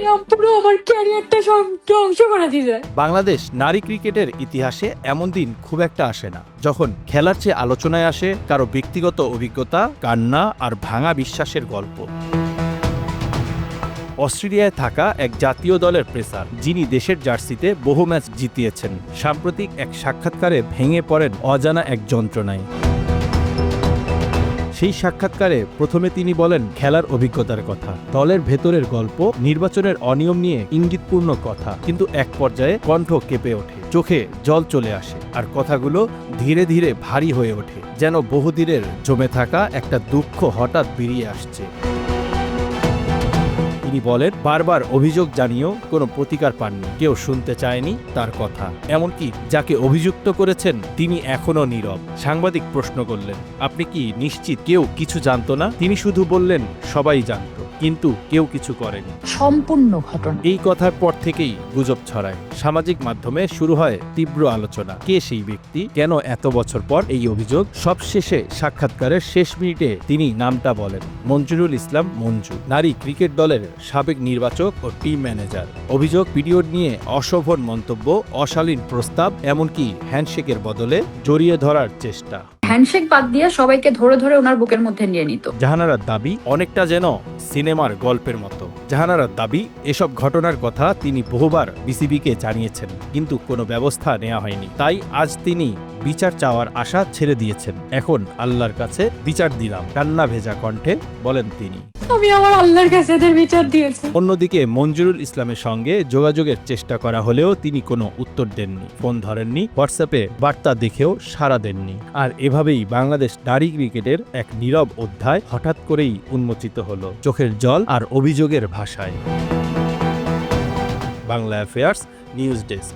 এরম পুরো আমার ক্যারিয়ারটা ধ্বংস করে বাংলাদেশ নারী ক্রিকেটের ইতিহাসে এমন দিন খুব একটা আসে না, যখন খেলার চেয়ে আলোচনায় আসে কারও ব্যক্তিগত অভিজ্ঞতা, কান্না আর ভাঙা বিশ্বাসের গল্প। অস্ট্রেলিয়ায় থাকা এক জাতীয় দলের প্রেসার যিনি দেশের জার্সিতে বহু ম্যাচ জিতিয়েছেন, সাম্প্রতিক এক সাক্ষাৎকারে ভেঙে পড়েন অজানা এক যন্ত্রণায়। সেই সাক্ষাৎকারে প্রথমে তিনি বলেন, খেলার অভিজ্ঞতার কথা। দলের ভেতরের গল্প, নির্বাচনের অনিয়ম নিয়ে ইঙ্গিতপূর্ণ কথা। কিন্তু এক পর্যায়ে কণ্ঠ কেঁপে ওঠে। চোখে জল চলে আসে। আর কথাগুলো ধীরে ধীরে ভারী হয়ে ওঠে। যেন বহুদিনের জমে থাকা একটা দুঃখ হঠাৎ বেরিয়ে আসছে। তিনি বলেন, বারবার অভিযোগ জানিয়েও কোনো প্রতিকার পাননি। কেউ শুনতে চায়নি তার কথা। এমনকি যাকে অভিযুক্ত করেছেন, তিনি এখনও নীরব। সাংবাদিক প্রশ্ন করলেন, আপনি কি নিশ্চিত কেউ কিছু জানতো না? তিনি শুধু বললেন, সবাই জানতো। কিন্তু কেউ কিছু করেনি। সম্পূর্ণ ঘটনা। এই কথার পর থেকেই গুজব ছড়ায়। সামাজিক মাধ্যমে শুরু হয় তীব্র আলোচনা। কে সেই ব্যক্তি? কেন এত বছর পর এই অভিযোগ? সবশেষে সাক্ষাৎকারের শেষ মিনিটে তিনি নামটা বলেন মঞ্জুরুল ইসলাম মঞ্জু নারী ক্রিকেট দলের সাবেক নির্বাচক ও টিম ম্যানেজার। অভিযোগ পিরিয়ড নিয়ে অশোভন মন্তব্য অশালীন প্রস্তাব এমনকি হ্যান্ডশেকের বদলে জড়িয়ে ধরার চেষ্টা। হ্যান্ডশেক বাদ দিয়ে সবাইকে ধরে ধরে ওনার বুকের মধ্যে নিয়ে নিত। জাহানারার দাবি অনেকটা যেন সিনেমার গল্পের মতো। জাহানারার দাবি, এসব ঘটনার কথা তিনি বহুবার বিসিবিকে জানিয়েছেন, কিন্তু কোনো ব্যবস্থা নেওয়া হয়নি। তাই আজ তিনি বিচার চাওয়ার আশা ছেড়ে দিয়েছেন। এখন আল্লাহর কাছে বিচার দিলাম। কান্না ভেজা কণ্ঠে বলেন তিনি। আমি আমার আল্লাহর কাছে এদের বিচার দিয়েছি। অন্যদিকে মঞ্জুরুল ইসলামের সঙ্গে যোগাযোগের চেষ্টা করা হলেও তিনি কোনো উত্তর দেননি। ফোন ধরেননি হোয়াটসঅ্যাপে বার্তা দেখেও সাড়া দেননি। আর এভাবেই বাংলাদেশ নারী ক্রিকেটের এক নীরব অধ্যায় হঠাৎ করেই উন্মোচিত হলো চোখের জল আর অভিযোগের ভাষায়। Bangla affairs news desk.